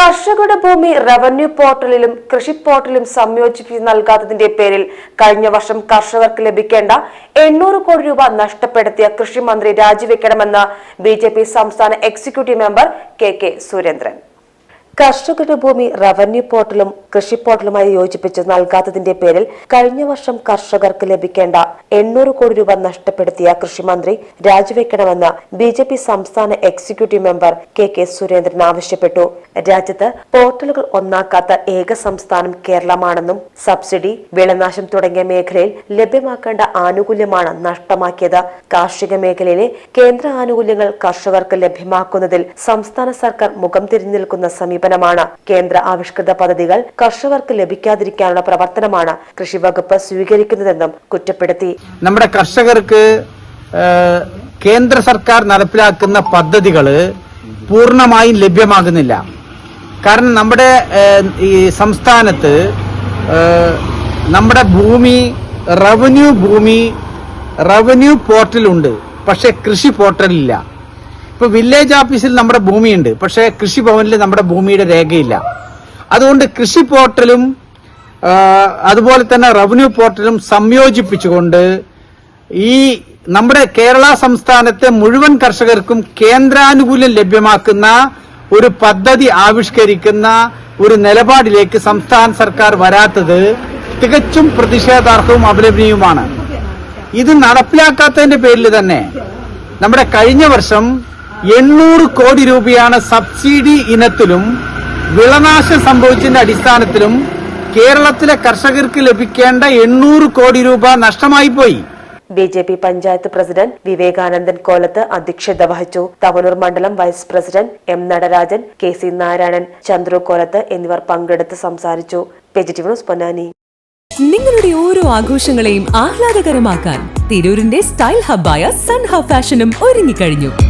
കർഷകരുടെ ഭൂമി റവന്യൂ പോർട്ടലിലും കൃഷി പോർട്ടലിലും സംയോജിപ്പിച്ച് നൽകാത്തതിന്റെ പേരിൽ കഴിഞ്ഞ വർഷം കർഷകർക്ക് ലഭിക്കേണ്ട എണ്ണൂറ് കോടി രൂപ നഷ്ടപ്പെടുത്തിയ കൃഷിമന്ത്രി രാജിവെക്കണമെന്ന് ബി സംസ്ഥാന executive member K K Surendran. കർഷകരുടെ ഭൂമി റവന്യൂ പോർട്ടലും കൃഷി പോർട്ടലുമായി യോജിപ്പിച്ച് നൽകാത്തതിന്റെ പേരിൽ കഴിഞ്ഞ വർഷം കർഷകർക്ക് ലഭിക്കേണ്ട എണ്ണൂറ് കോടി രൂപ നഷ്ടപ്പെടുത്തിയ കൃഷിമന്ത്രി രാജിവെക്കണമെന്ന് ബി ജെ പി സംസ്ഥാന executive member K K Surendran ആവശ്യപ്പെട്ടു. രാജ്യത്ത് പോർട്ടലുകൾ ഒന്നാക്കാത്ത ഏക സംസ്ഥാനം കേരളമാണെന്നും സബ്സിഡി വിളനാശം തുടങ്ങിയ മേഖലയിൽ ലഭ്യമാക്കേണ്ട ആനുകൂല്യമാണ് നഷ്ടമാക്കിയത്. കാർഷിക മേഖലയിലെ കേന്ദ്ര ആനുകൂല്യങ്ങൾ കർഷകർക്ക് ലഭ്യമാക്കുന്നതിൽ സംസ്ഥാന സർക്കാർ മുഖം തിരിഞ്ഞു നിൽക്കുന്ന സമീപനമാണ് കേന്ദ്ര ആവിഷ്കൃത പദ്ധതികൾ കർഷകർക്ക് ലഭിക്കാതിരിക്കാനുള്ള പ്രവർത്തനമാണ് കൃഷി വകുപ്പ് സ്വീകരിക്കുന്നതെന്നും കുറ്റപ്പെടുത്തി. നമ്മുടെ കർഷകർക്ക് കേന്ദ്ര സർക്കാർ നടപ്പിലാക്കുന്ന പദ്ധതികൾ പൂർണമായും ലഭ്യമാകുന്നില്ല. കാരണം നമ്മുടെ ഈ സംസ്ഥാനത്ത് നമ്മുടെ ഭൂമി റവന്യൂ ഭൂമി റവന്യൂ പോർട്ടലുണ്ട്. പക്ഷെ കൃഷി പോർട്ടലില്ല. ഇപ്പൊ വില്ലേജ് ഓഫീസിൽ നമ്മുടെ ഭൂമിയുണ്ട്. പക്ഷെ കൃഷിഭവനിൽ നമ്മുടെ ഭൂമിയുടെ രേഖയില്ല. അതുകൊണ്ട് കൃഷി പോർട്ടലും അതുപോലെ തന്നെ റവന്യൂ പോർട്ടലും സംയോജിപ്പിച്ചുകൊണ്ട് ഈ നമ്മുടെ കേരള സംസ്ഥാനത്തെ മുഴുവൻ കർഷകർക്കും കേന്ദ്രാനുകൂല്യം ലഭ്യമാക്കുന്ന ഒരു പദ്ധതി ആവിഷ്കരിക്കുന്ന ഒരു നിലപാടിലേക്ക് സംസ്ഥാന സർക്കാർ വരാത്തത് തികച്ചും പ്രതിഷേധാർഹവും അപലപനീയവുമാണ് ഇത് നടപ്പിലാക്കാത്തതിന്റെ പേരിൽ തന്നെ നമ്മുടെ കഴിഞ്ഞ വർഷം എണ്ണൂറ് കോടി രൂപയാണ് സബ്സിഡി ഇനത്തിലും വിളനാശം സംഭവിച്ചതിന്റെ അടിസ്ഥാനത്തിലും കേരളത്തിലെ കർഷകർക്ക് ലഭിക്കേണ്ട എണ്ണൂറ് കോടി രൂപ നഷ്ടമായി പോയി. B J P panchayat president Vivekanandan Kolath അധ്യക്ഷത വഹിച്ചു. തവനൂർ മണ്ഡലം vice president M Natarajan K C Narayanan Chandru Kolath എന്നിവർ പങ്കെടുത്ത് സംസാരിച്ചു. ന്യൂസ് പൊന്നാനി. നിങ്ങളുടെ ഓരോ ആഘോഷങ്ങളെയും ആഹ്ലാദകരമാക്കാൻ തിരൂരിന്റെ സ്റ്റൈൽ ഹബ്ബായ സൺ ഹബ് ഫാഷനും ഒരുങ്ങിക്കഴിഞ്ഞു.